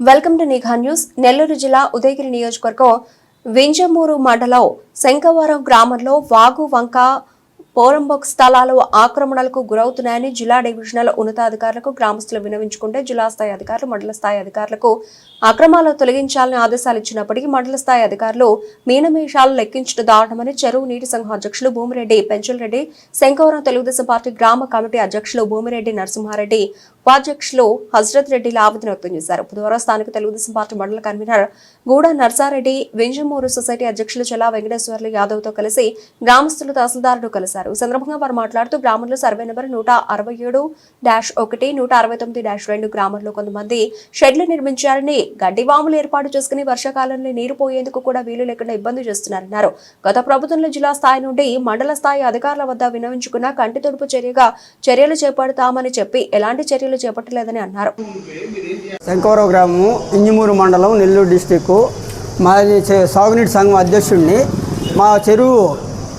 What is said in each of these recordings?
Welcome to Nigha news. Nellore జిల్లా ఉదయగిరి నియోజకవర్గం వింజమూరు మండలం శంకవరం గ్రామంలో వాగు వంక పోరంబోక్ స్థలాలు ఆక్రమణలకు గురవుతున్నాయని జిల్లా డివిజనల్ ఉన్నతాధికారులకు గ్రామస్తులు వినవించుకుంటే జిల్లా స్థాయి అధికారులు మండల స్థాయి అధికారులకు అక్రమాలు తొలగించాలని ఆదేశాలు ఇచ్చినప్పటికీ మండల స్థాయి అధికారులు మీనమేషాలు లెక్కించడం దారుణమని చెరువు నీటి సంఘం అధ్యక్షులు భూమిరెడ్డి పెంచలరెడ్డి శంకవరం తెలుగుదేశం పార్టీ గ్రామ కమిటీ అధ్యక్షులు భూమిరెడ్డి నరసింహారెడ్డి ఉపాధ్యక్షులు హజరత్ రెడ్డి ఆవేదన వ్యక్తం చేశారు. బుధవారం స్థానిక తెలుగుదేశం పార్టీ మండల కన్వీనర్ గూడ నర్సారెడ్డి వింజమూరు సొసైటీ అధ్యక్షులు చలా వెంకటేశ్వర్లు యాదవ్తో కలిసి గ్రామస్తులు తహసీల్దారులు కలిశారు. ఈ సందర్భంగా వారు మాట్లాడుతూ గ్రామంలో సర్వే నెంబర్ నూట అరవై ఏడు డాష్ ఒకటి నూట అరవై తొమ్మిది డాష్ రెండు గ్రామంలో కొంతమంది షెడ్లు నిర్మించారని గడ్డి వాములు ఏర్పాటు చేసుకుని వర్షాకాలంలో నీరు పోయేందుకు కూడా వీలు లేకుండా ఇబ్బంది చేస్తున్నారన్నారు. గత ప్రభుత్వంలో జిల్లా స్థాయి నుండి మండల స్థాయి అధికారుల వద్ద వినవించుకున్న కంటి తొడుపు చర్యగా చర్యలు చేపడతామని చెప్పి ఎలాంటి చర్యలు చేపట్టలేదని అన్నారు. శంకవరం గ్రామము ఇంజమూరు మండలం నెల్లూరు డిస్టిక్ మాది సాగునీటి సంఘం అధ్యక్షుడిని మా చెరువు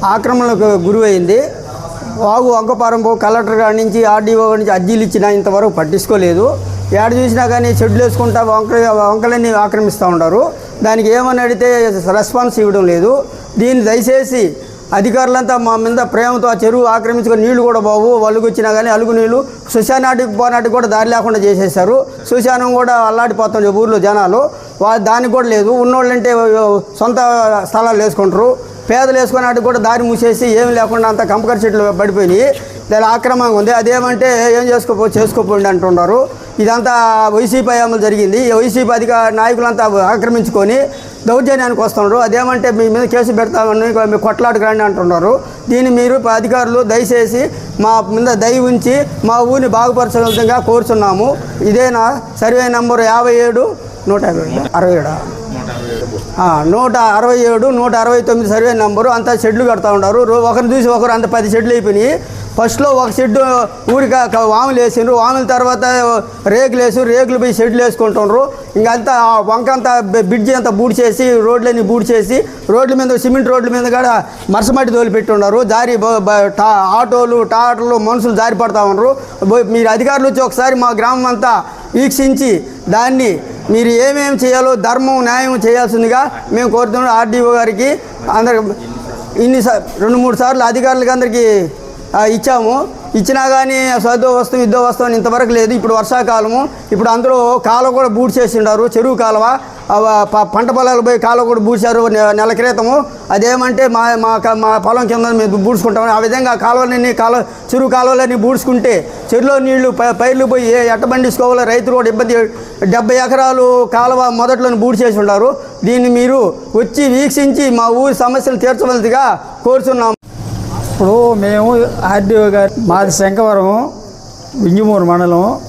ఆక్రమణకు గురైంది. వాగు వంకపారంపు కలెక్టర్ గారి నుంచి ఆర్డీఓ నుంచి అర్జీలు ఇచ్చినా ఇంతవరకు పట్టించుకోలేదు. ఏడ చూసినా కానీ షెడ్లు వేసుకుంటా వంక వంకలన్నీ ఆక్రమిస్తూ ఉంటారు దానికి ఏమని అడిగితే రెస్పాన్స్ ఇవ్వడం లేదు. దీన్ని దయచేసి అధికారులంతా మా మీద ప్రేమతో ఆ చెరువు ఆక్రమించుకొని నీళ్ళు కూడా బావు అలుగు వచ్చినా కానీ అలుగు నీళ్ళు సుశానాటికి పోనాటికి కూడా దారి లేకుండా చేసేసారు సుశానం కూడా అల్లాడిపోతుంది ఊర్లో జనాలు. వా దానికి కూడా లేదు. ఉన్నోళ్ళంటే సొంత స్థలాలు వేసుకుంటారు. పేదలు వేసుకున్నాటికి కూడా దారి మూసేసి ఏమి లేకుండా అంత కంపకర చెట్లు పడిపోయినాయి. దాని ఆక్రమంగా ఉంది. అదేమంటే ఏం చేసుకోపో చేసుకోపోండి అంటున్నారు. ఇదంతా వైసీపీ అమలు జరిగింది. ఈ వైసీపీ అధిక నాయకులంతా ఆక్రమించుకొని దౌర్జన్యానికి వస్తున్నారు. అదేమంటే మీ మీద కేసు పెడతామని మీ కొట్లాటకు రండి అంటున్నారు. దీన్ని మీరు అధికారులు దయచేసి మా మీద దయ ఉంచి మా ఊరిని బాగుపరచిన విధంగా కోరుచున్నాము. ఇదేనా? సర్వే నెంబర్ యాభై ఏడు నూట యాభై అరవై ఏడా. నూట అరవై ఏడు నూట అరవై తొమ్మిది సర్వే నెంబరు. అంతా షెడ్లు కడతా ఉన్నారు రో- ఒకరిని చూసి ఒకరు అంత పది షెడ్లు అయిపోయినాయి. ఫస్ట్లో ఒక షెడ్ ఊరిక వాములు వేసిండ్రు. వాముల తర్వాత రేకులు వేసి రేకులు పోయి షెడ్లు వేసుకుంటున్నారు ఇంకంతా వంక అంతా బ్రిడ్జి అంతా బూడ్ చేసి రోడ్లన్నీ బూడ్ చేసి రోడ్ల మీద సిమెంట్ రోడ్ల మీద కూడా మరసమట్టి తోలి పెట్టున్నారు దారి టా- ఆటోలు టాటర్లు మనుషులు జారి పడతా ఉన్నారు మీరు అధికారులు వచ్చి ఒకసారి మా గ్రామం అంతా వీక్షించి దాన్ని మీరు ఏమేమి చేయాలో ధర్మం న్యాయం చేయాల్సిందిగా మేము కోరుతున్నాం. ఆర్డీఓ గారికి అందరికి ఇన్ని రెండు మూడు సార్లు అధికారులకి అందరికీ ఇచ్చాము. ఇచ్చినా కానీ సదో వస్తాం ఇద్దో వస్తాం ఇంతవరకు లేదు. ఇప్పుడు వర్షాకాలము. ఇప్పుడు అందరూ కాలువ కూడా బూడ్ చేసి చెరువు కాలువ. ప- పంట పొలాలు పోయి కాలువ కూడా బూడ్చారు నెల క్రితము. అదేమంటే మా మా క- మా పొలం కింద మేము బూడ్చుకుంటాము ఆ విధంగా కాలువలన్నీ కాలువ చెరువు కాలువలన్నీ బూడ్చుకుంటే చెరువులో నీళ్ళు పైర్లు పోయి ఎట్ట పండించుకోవాలో రైతులు కూడా ఇబ్బంది డెబ్బై ఎకరాలు కాలువ మొదట్లో బూడ్చేసి ఉన్నారు దీన్ని మీరు వచ్చి వీక్షించి మా ఊరి సమస్యలు తీర్చవలసిగా కోరుచున్నాము. ఇప్పుడు మేము ఆర్డీఓ గారు మాది శంకవరం వింజమూరు మండలం.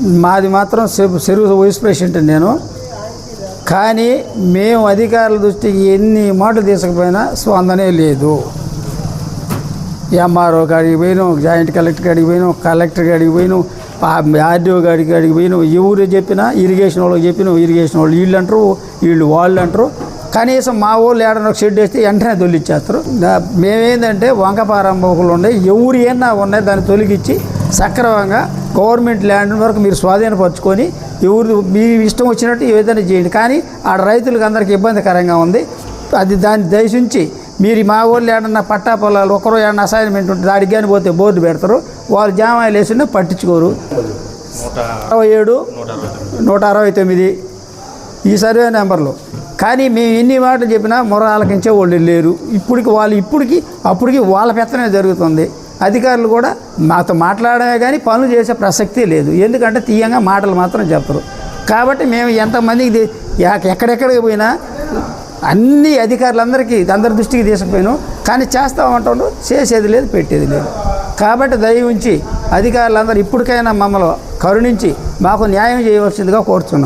మాది మాత్రం చెరు- చెరువు వైస్ ప్రెసిడెంట్ నేను. కానీ మేము అధికారుల దృష్టికి ఎన్ని మాటలు తీసుకుపోయినా స్పందనే లేదు. ఎంఆర్ఓ కాడికి పోయినాం జాయింట్ కలెక్టర్ కాడికి పోయినాం కలెక్టర్ కాడికి పోయినాం ఆర్డీఓ గారికి కాడికి పోయినాం. ఎవరు చెప్పినా ఇరిగేషన్ వాళ్ళకి చెప్పినాం ఇరిగేషన్ వాళ్ళు వీళ్ళు అంటారు వీళ్ళు వాళ్ళు అంటారు. కనీసం మా ఊళ్ళు ఏడన్నా ఒక షెడ్ వేస్తే వెంటనే తొలిచ్చేస్తారు. మేమేందంటే వంకపారంభోకులు ఉన్నాయి. ఎవరు ఏమన్నా ఉన్నాయి దాన్ని తొలగించి సక్రమంగా గవర్నమెంట్ ల్యాండ్ వరకు మీరు స్వాధీనపరచుకొని ఎవరు మీ ఇష్టం వచ్చినట్టు ఏదైనా చేయండి. కానీ ఆడ రైతులకు అందరికీ ఇబ్బందికరంగా ఉంది. అది దాన్ని దయచుంచి మీరు మా ఊళ్ళో ఏడన్నా పట్టా పొలాలు ఒకరో ఏడన్నా అసైన్మెంట్ ఉంటే దాడికి కానీ పోతే బోర్డు పెడతారు. వాళ్ళు జామాయిలు వేసినా పట్టించుకోరు. అరవై ఏడు నూట అరవై తొమ్మిది. ఈ సర్వే నెంబర్లు. కానీ మేము ఎన్ని మాటలు చెప్పినా మొర ఆలకించే వాళ్ళు లేరు. ఇప్పటికి వాళ్ళు ఇప్పటికి అప్పటికి వాళ్ళ పెత్తనే జరుగుతుంది. అధికారులు కూడా మాతో మాట్లాడమే కానీ పనులు చేసే ప్రసక్తి లేదు. ఎందుకంటే తీయంగా మాటలు మాత్రం చెప్పరు. కాబట్టి మేము ఎంతమందికి ఎక్కడెక్కడికి పోయినా అన్ని అధికారులందరికీ అందరి దృష్టికి తీసుకుపోయాను కానీ చేస్తూ ఉంటాడు చేసేది లేదు పెట్టేది లేదు. కాబట్టి దయ ఉంచి అధికారులందరూ ఇప్పటికైనా మమ్మల్ని కరుణించి మాకు న్యాయం చేయవలసిందిగా కోరుతున్నాం.